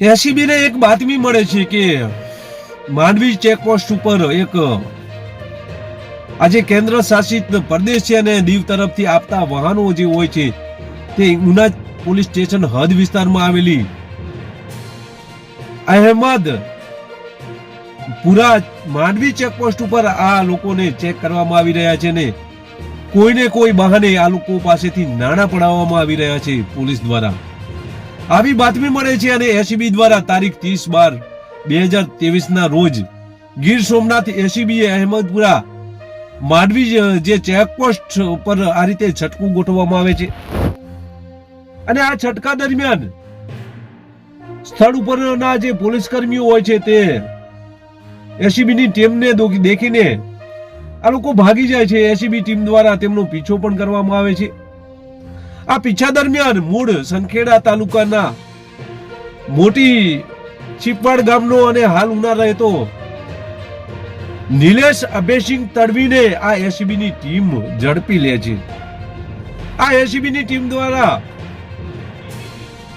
ACB ને એક બાતમી મળે છે કે માંડવી ચેકપોસ્ટ ઉપર એક, આજે કેન્દ્ર શાસિત પ્રદેશ છે અને દીવ તરફથી આપતા વાહનો જે હોય છે, તે ઉના પોલીસ સ્ટેશન હદ વિસ્તારમાં આવેલી. અહેમદ પુરા માંડવી ચેકપોસ્ટ ઉપર આ લોકોને ચેક કરવામાં આવી રહ્યા છે ને કોઈને કોઈ બહાને આ લોકો પાસેથી નાણાં પડાવવામાં આવી રહ્યા છે પોલીસ દ્વારા. આવી બાતમી મળે છે અને એસીબી દ્વારા તારીખ ત્રીસ બાર બે હજાર ના રોજ ગીર સોમનાથ એસીબી અહેમદપુરા માંડવી જે ચેકપોસ્ટ પર આ રીતે છટકું ગોઠવવામાં આવે છે. અને આ છટકા દરમિયાન સ્થળ ઉપરના જે પોલીસ કર્મીઓ હોય છે તે એસીબીની ટીમને દો- દેખીને આ લોકો ભાગી જાય છે. એસીબી ટીમ દ્વારા તેમનો પીછો પણ કરવામાં આવે છે. આ પીછા દરમિયાન મૂળ સંખેડા તાલુકાના મોટી ચીપવાડ ગામનો અને હાલ ઉના રહેતો નિલેશ અભેસિંગ તડવીને આ એસીબીની ટીમ ઝડપી લે છે. આ એસીબીની ટીમ દ્વારા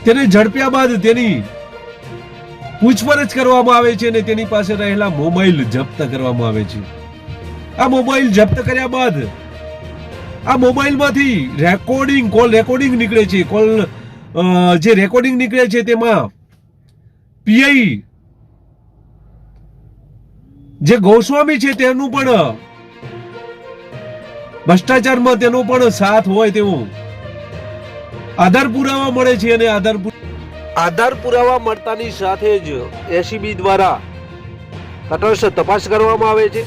તેને ઝડપ્યા બાદ તેની પૂછપરછ કરવામાં આવે છે અને તેની પાસે રહેલા મોબાઈલ જપ્ત કરવામાં આવે છે. આ મોબાઈલ જપ્ત કર્યા બાદ આ મોબાઈલમાંથી રેકોર્ડિંગ કોલ રેકોર્ડિંગ નીકળે છે. કોલ જે રેકોર્ડિંગ નીકળે છે તેમાં પીઆઈ જે ગોસ્વામી છે તેનું પણ, ભ્રષ્ટાચારમાં તેનો પણ સાથ હોય તેવું આધાર પુરાવા મળે છે અને આધાર આધાર પુરાવા મળતાની સાથે જ એસીબી દ્વારા તટસ્થ તપાસ કરવામાં આવે છે.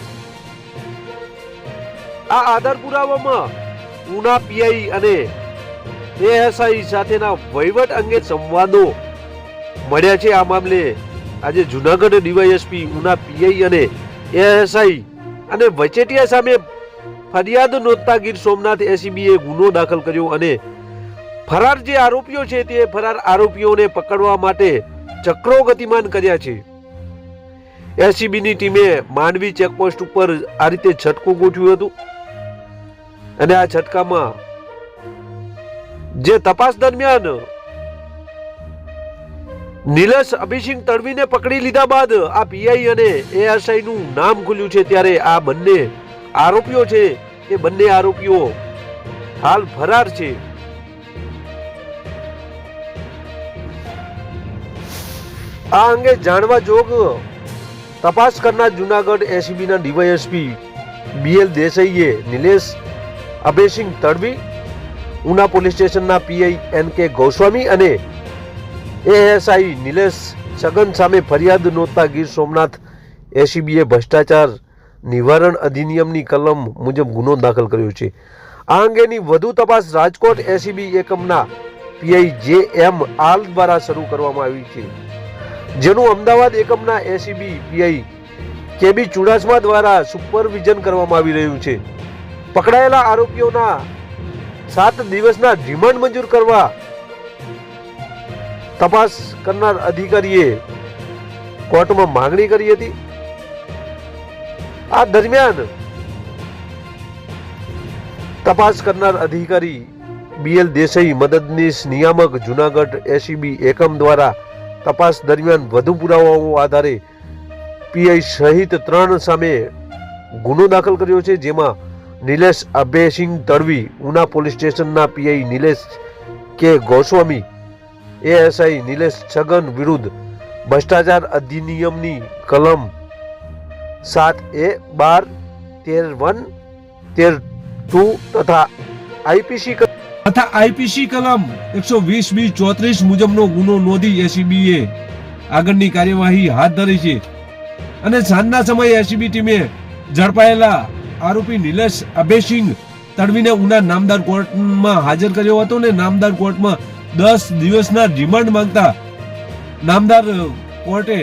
આ આધાર પુરાવામાં ઉના પીઆઈ અને એએસઆઈ સાથેના વહીવટ અંગે સંવાદો મળ્યા છે. આ મામલે આજે જુનાગઢ ડીવાયએસપી ઉના પીઆઈ અને એએસઆઈ અને વચેટિયા સામે ફરિયાદ નોંધતા ગીર સોમનાથ એસીબીએ ગુનો દાખલ કર્યો અને ફરાર જે આરોપીઓ છે તે ફરાર આરોપીઓને પકડવા માટે ચક્રો ગતિમાન કર્યા છે. એસીબીની ટીમે માંડવી ચેકપોસ્ટ ઉપર આ રીતે છટકું ગોઠવ્યું હતું. અને આ છટકામાં જે તપાસ દરમિયાન નિલેશ અભિસિંહ તડવીને પકડી લીધા બાદ આ પીઆઈ અને એએસઆઈ નું નામ ખુલ્યું છે ત્યારે આ બંને આરોપીઓ છે. એ બંને આરોપીઓ હાલ ફરાર છે. આ અંગે જાણવા જોગ તપાસ કરનાર જુનાગઢ એસીબીના ડીવાયએસપી બીએલ દેસાઈએ નિલેશ અભયસિંહ તડવી, ઉના પોલીસ સ્ટેશનના પીઆઈ એન કે ગોસ્વામી અને એએસઆઈ નિલેશ છગન સામે ફરિયાદ નોંધતા ગીર સોમનાથ એસીબીએ ભ્રષ્ટાચાર નિવારણ અધિનિયમની કલમ મુજબ ગુનો દાખલ કર્યો છે. આ અંગેની વધુ તપાસ રાજકોટ એસીબી એકમના પીઆઈ જે એમ આલ દ્વારા શરૂ કરવામાં આવી છે. જેનું અમદાવાદ એકમના એસીબી પીઆઈ કેબી ચુડાસમા દ્વારા સુપરવિઝન કરવામાં આવી રહ્યું છે. પકડાયેલા આરોપીઓના સાત દિવસના રિમાન્ડ મંજૂર કરવા તપાસ કરનાર અધિકારીએ કોર્ટમાં માંગણી કરી હતી. આ દરમિયાન તપાસ કરનાર અધિકારી બીએલ દેસાઈ મદદનીશ નિયામક જુનાગઢ એસીબી એકમ દ્વારા તપાસ દરમિયાન વધુ પુરાવાઓ આધારે પીઆઈ સહિત ત્રણ સામે ગુનો દાખલ કર્યો છે, જેમાં નિલેશ અભયસિંહ તડવી ઉના પોલીસ સ્ટેશનના PI Nilesh K Goswami, ASI Nilesh Chhagan વિરુદ્ધ ભ્રષ્ટાચાર અધિનિયમની કલમ સાત એ બાર, તેર વન, તેર ટુ તથા આઈપીસી તથા આઈપીસી કલમ એકસો વીસ બી ચોત્રીસ મુજબનો ગુનો નોંધી એસીબીએ આગળની કાર્યવાહી હાથ ધરી છે. અને સાંજના સમયે એસીબી ટીમે ઝડપાયેલા આરોપી નિલેશ અભેસિંગ તડવીને ઉના નામદાર કોર્ટમાં હાજર કર્યો હતો ને નામદાર કોર્ટમાં દસ દિવસના રિમાન્ડ માંગતા નામદાર કોર્ટે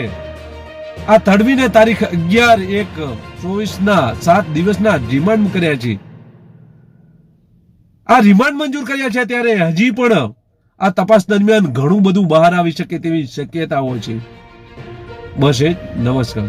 આ તડવીને તારીખ અગિયાર એક ચોવીસના સાત દિવસના રિમાન્ડ કર્યા છે. આ રિમાન્ડ મંજૂર કર્યા છે ત્યારે હજી પણ આ તપાસ દરમિયાન ઘણું બધું બહાર આવી શકે તેવી શક્યતાઓ છે. બસ એ નમસ્કાર.